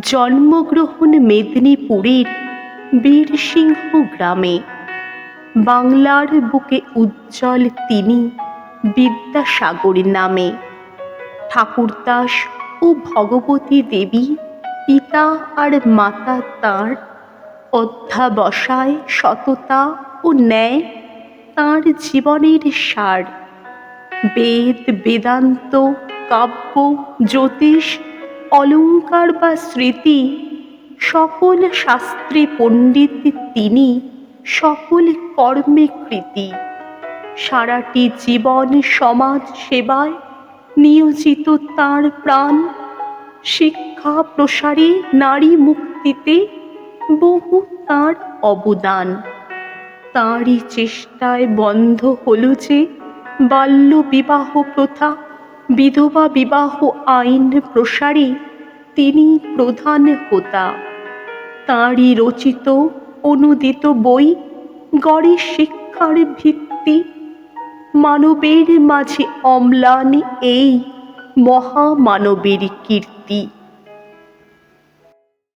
জন্মগ্রহণ মেদিনীপুরের বীরসিংহ গ্রামে। বাংলার বুকে উজ্জ্বল তিনি বিদ্যাসাগর নামে। ঠাকুরদাস ও ভগবতী দেবী পিতা আর মাতা তাঁর অধ্যাবসায় সততা ও ন্যায় তাঁর জীবনের সার। বেদ, বেদান্ত, কাব্য, জ্যোতিষ অলঙ্কার বা স্মৃতি, সকল শাস্ত্রে পণ্ডিত তিনি সকল কর্মে কৃতি। সারাটি জীবন সমাজ সেবায় নিয়োজিত তাঁর প্রাণ, শিক্ষা প্রসারে নারী মুক্তিতে বহু তাঁর অবদান। তাঁরই চেষ্টায় বন্ধ হল যে বাল্য বিবাহ প্রথা বিধবা বিবাহ আইন প্রসারে তিনি প্রধান হোতা। তাঁরই রচিত অনুদিত বই গড়ে শিক্ষার ভিত্তি। মানবের মাঝে অম্লান এই মহামানবের কীর্তি।